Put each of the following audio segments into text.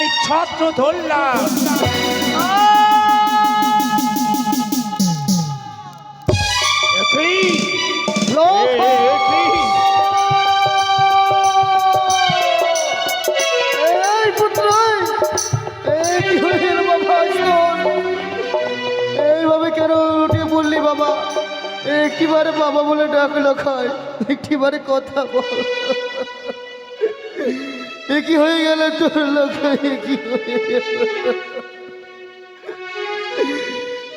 আমি ছত্র ধরলাম। বাবা? একটিবারে বাবা বলে ডাকলো খায়। একটিবারে কথা বল। এ কি হয়ে গেল তোর লোক এ কি গেল?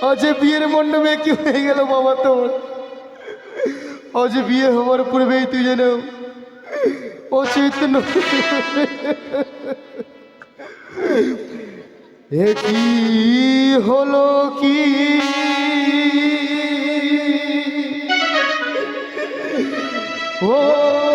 আজ বিয়ের মণ্ডপে একই হয়ে গেল বাবা তোর? আজ বিয়ে হওয়ার পূর্বেই তুই যেন অচেতন এ কি হলো কি? হলো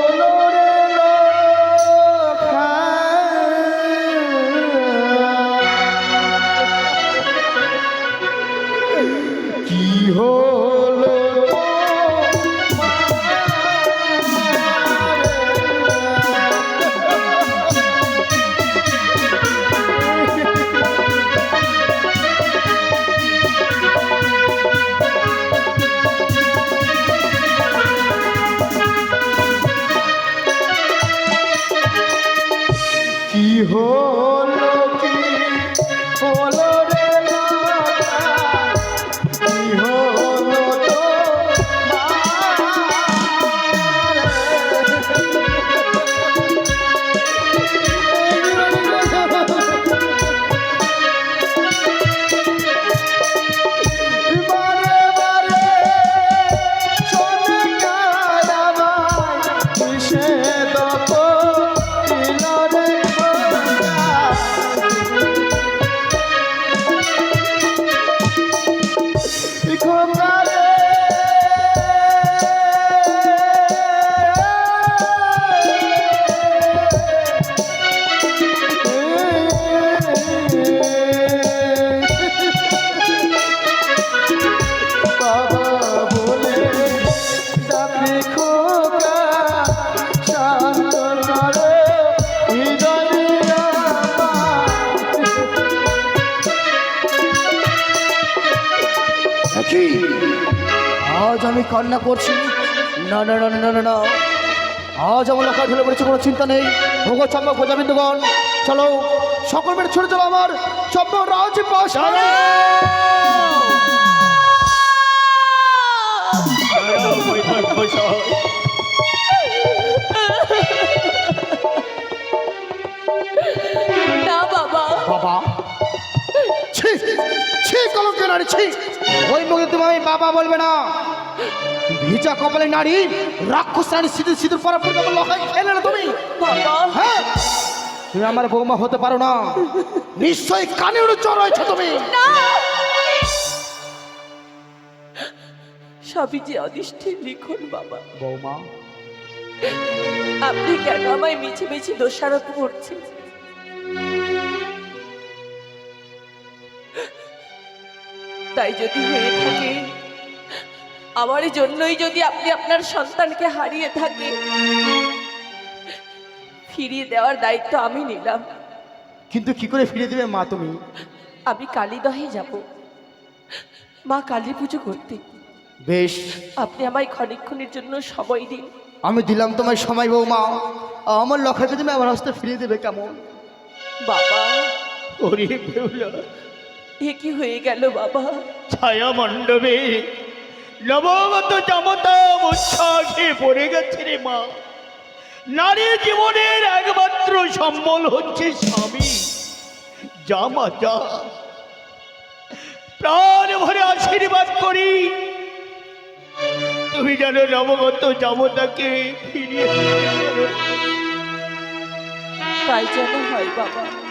আমি কান্না করছি। না না না না, না না। না আজ আমার লোকা ঢেলে পড়েছে কোনো চিন্তা নেই। ভোগ চম্পক প্রজাবিন্দুগণ চলো সকল বেড়ে ছুটে চলো আমার চম্প রাজ দাঁড়াও, বৈঠক বৈঠক। না বাবা। বাবা। ছি ছি কলঙ্কে নারী ছি। ওই মুখে তুমি বাবা বলবে না। ভিজা কপালে নারী রাক্ষস নারী সিঁদুর সিঁদুর পরা পরে লখাই খেলে না তুমি? হ্যাঁ? তুমি আমার বৌমা হতে পারো না। নিশ্চয়ই কানে উড়ে চড় হয়েছে তুমি। না। সবই যে অদৃষ্টের বাবা। বৌমা। আপনি কেন আমায় মিছে মিছে দোষারোপ করছেন? তাই যদি হয়ে থাকে আমার জন্যই যদি আপনি আপনার সন্তানকে হারিয়ে থাকেন ফিরিয়ে দেওয়ার দায়িত্ব আমি নিলাম। কিন্তু কি করে ফিরে দেবে মা তুমি? আমি কালীদহে যাব। মা কালী পুজো করতে। বেশ। আপনি আমায় ক্ষণিক্ষণের জন্য সময় দিন। আমি দিলাম তোমার সময় বৌমা। আমার লক্ষ্যকে তুমি আমার হস্তে ফিরিয়ে দেবে কেমন? বাবা। ওরে বেহুলা, এ কি হয়ে গেল বাবা? ছায়া মণ্ডপে নবগত জামতা উচ্ছ্বাসে পড়ে গেছে রে মা। নারী জীবনের একমাত্র সম্বল হচ্ছে স্বামী। জামা যা। প্রাণ ভরে আশীর্বাদ করি। তুমি যেন নবগত জামতাকে ফিরিয়ে তাই যেন হয় বাবা।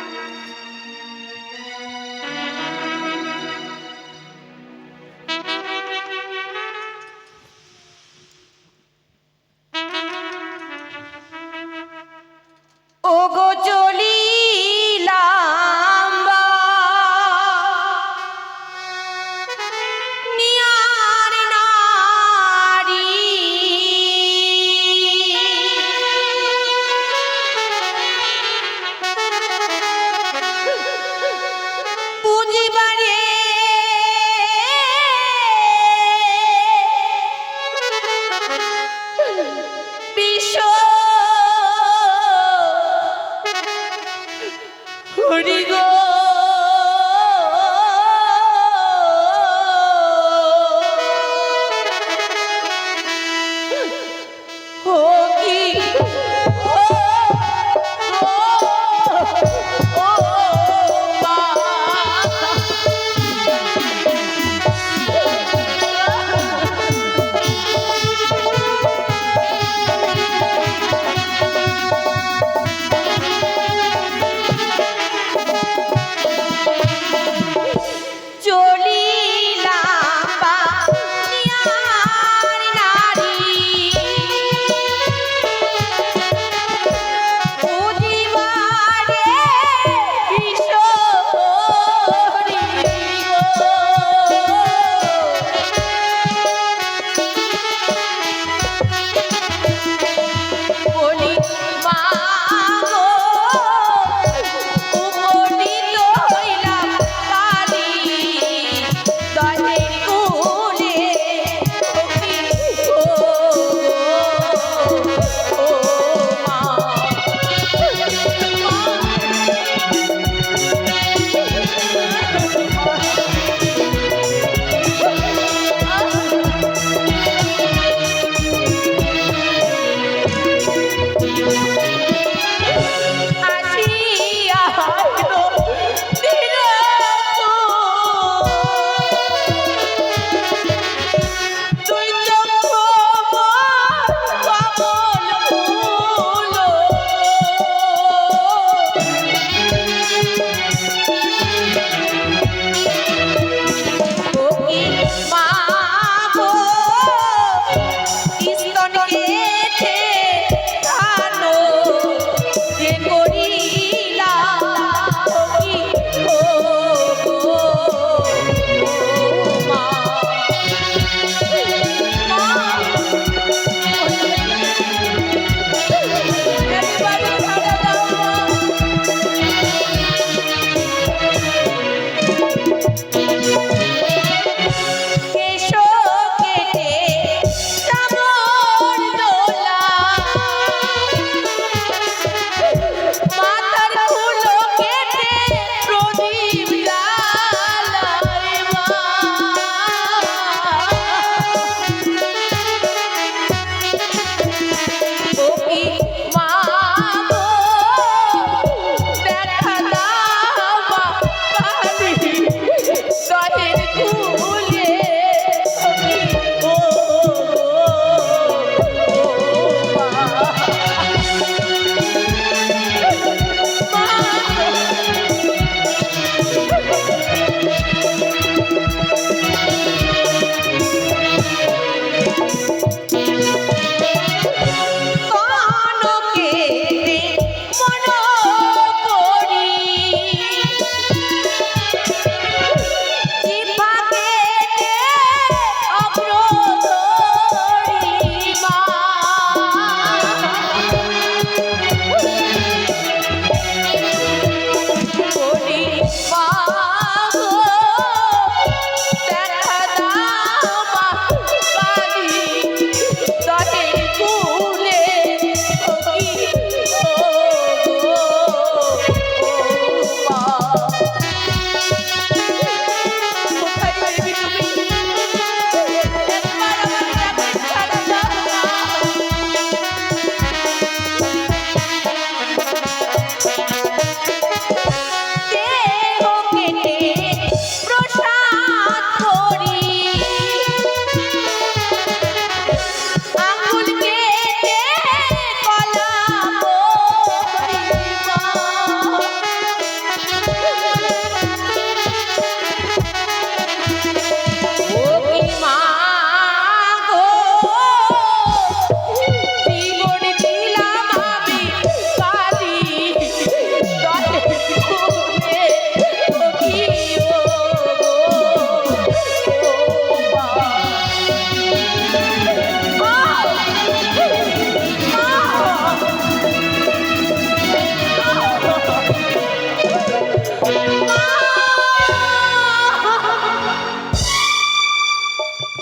ওগো চলিলাম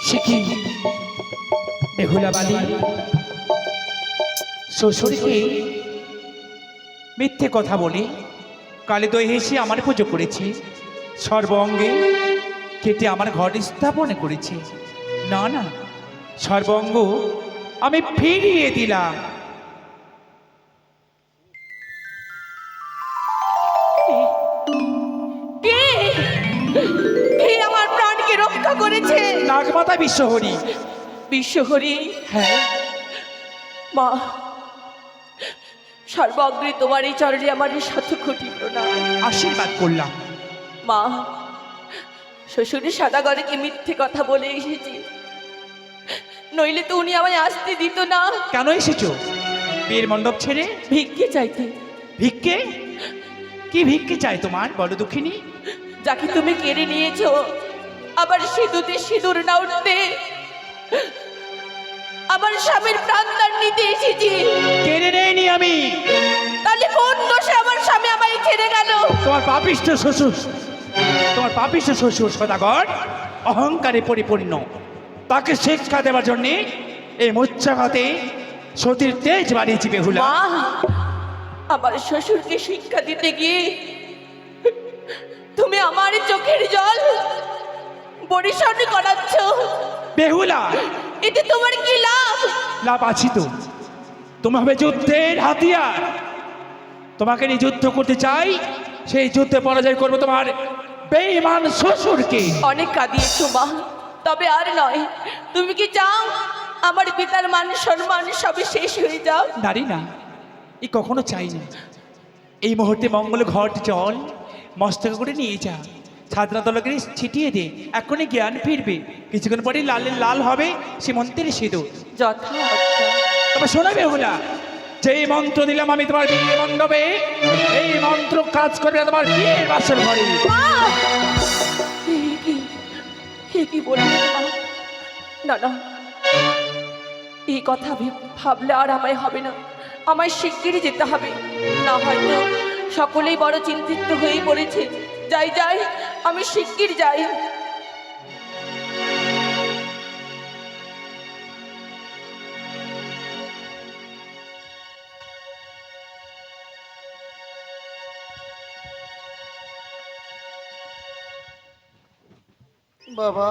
শিখি। বালি শ্বশুরকে মিথ্যে কথা বলি কালী তো হেসে আমার পুজো করেছি। সর্বঙ্গে কেটে আমার ঘর স্থাপন করেছি। না না, সর্বঙ্গ আমি ফিরিয়ে দিলাম। করেছে। নাগমাতা বিশ্বহরি। বিশ্বহরি? হ্যাঁ। মা সর্বগ্রে তোমার এই চরণে আমার শত কোটি প্রণাম। আশীর্বাদ করলাম। মা শ্বশুরের সাদাগরকে মিথ্যে কথা বলে এসেছি। নইলে তো উনি আমায় আসতে দিত না। কেন এসেছ? বীর মণ্ডপ ছেড়ে? ভিক্ষে চাইতে। ভিক্ষে? কি ভিক্ষে চাই তোমার বড় দুঃখিনী। যাকে তুমি কেড়ে নিয়েছো আবার সিঁদুতে সিঁদুর না উঠতে। আমার স্বামীর প্রাণদান নিতে এসেছি। কেড়ে নেয়নি আমি। তাহলে কোন দোষে আমার স্বামী আমায় ছেড়ে গেল? তোমার পাপিষ্ঠ শ্বশুর তোমার পাপিষ্ঠ শ্বশুর সদাগর অহংকারে পরিপূর্ণ। তাকে শিক্ষা দেওয়ার জন্যে এই মোচ্চাঘাতে সতীর তেজ বাড়িয়েছি বেহুলা আমার শ্বশুরকে শিক্ষা দিতে গিয়ে তুমি আমার চোখের জল পরিশন করাচ্ছ? বেহুলা। এতে তোমার কি লাভ? লাভ আছি তো। তুমি হবে যুদ্ধের হাতিয়ার। তোমাকে নিয়ে যুদ্ধ করতে চাই সেই যুদ্ধে পরাজয় করব তোমার বেঈমান শ্বশুরকে। অনেক কাঁদিয়েছো মা তবে আর নয়। তুমি কি চাও আমার পিতার মান সম্মান সবই শেষ হয়ে যাও নারী না এই কখনো চাই না। এই মুহূর্তে মঙ্গল ঘট জল মস্তক করে নিয়ে যা। ছাত্রা দলকে ছিটিয়ে দে এখনই জ্ঞান ফিরবে। কিছুক্ষণ পরে লালের লাল হবে সে মন্ত্রের সিঁদুর তবে শোনাবে হলা যেই মন্ত্র দিলাম আমি তোমার বিয়ে মণ্ডপে এই মন্ত্র কাজ করবে তোমার বিয়ের বাসর ঘরে। কি মা? না না। এই কথা ভেব- ভাবলে আর আমায় হবে না। আমায় শিগগিরই যেতে হবে। না হয়তো সকলেই বড় চিন্তিত হয়ে পড়েছে। যাই যাই। আমি শিগগির যাই। বাবা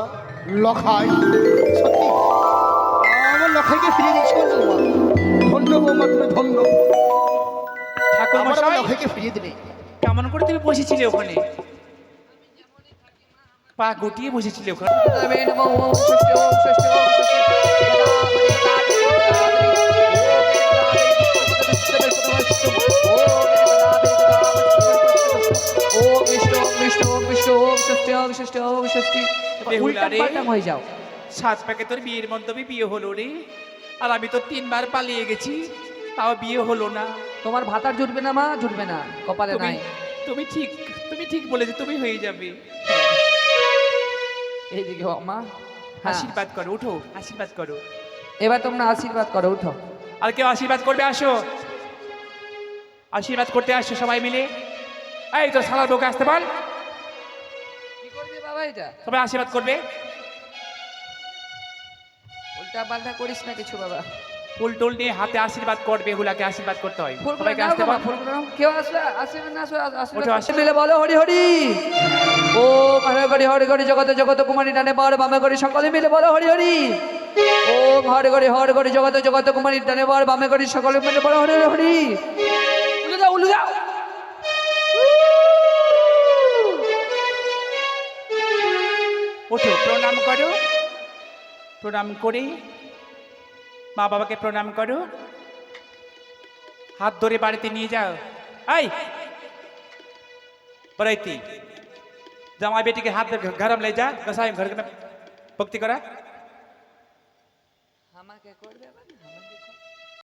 লখাই সত্যি? আমার লখাইকে ফিরিয়ে দিচ্ছ ধন্য বৌমা তুমি ধন্য। ঠাকুর লখাইকে ফিরিয়ে দিলে। কেমন করে তুমি বসেছিলে ওখানে? পা গুটিয়ে বসেছিলে ওখানে। হয়ে যাও সাত প্যাকে তোর বিয়ের মণ্ডপে বিয়ে হলো রে। আর আমি তো তিনবার পালিয়ে গেছি তাও বিয়ে হলো না। তোমার ভাতার জুটবে না মা জুটবে না কপালে নাই। তুমি ঠিক তুমি ঠিক বলেছ তুমি হয়ে যাবে। এইদিকে মা হ্যাঁ। আশীর্বাদ করো উঠো আশীর্বাদ করো। এবার তোমরা আশীর্বাদ করো উঠো। আর কেউ আশীর্বাদ করবে আসো। আশীর্বাদ করতে আসছো সবাই মিলে। এই তো সালার বউকে আসতে পার। কি করবে বাবা এটা? সবাই আশীর্বাদ করবে। উল্টা পাল্টা করিস না কিছু বাবা। ফুল টুল নিয়ে হাতে আশীর্বাদ করবে হুলাকে আশীর্বাদ করতে হয়। সবাইকে আসতে ফুলগুলো কেউ আসলে আসবে না আসবে আসলে মিলে বলো হরি হরি। ও হরে হরি হরে হরি জগত জগত কুমারী ডানে বর বামে করি সকলে মিলে বলো হরি হরি। ও হরে হরি হরে হরি জগত জগত কুমারী ডানে বর বামে করি সকলে মিলে বলো হরি হরি উলু দাও উলু দাও ওঠো প্রণাম করো। প্রণাম করে মা বাবাকে প্রণাম করো। হাত ধরে বাড়িতে নিয়ে যাও। আই বরাইতি, জামাই বেটিকে হাত ধরে ঘরম লে যা। গসাই ঘর ভক্তি করা। আমাকে করবে আবার? আমাকে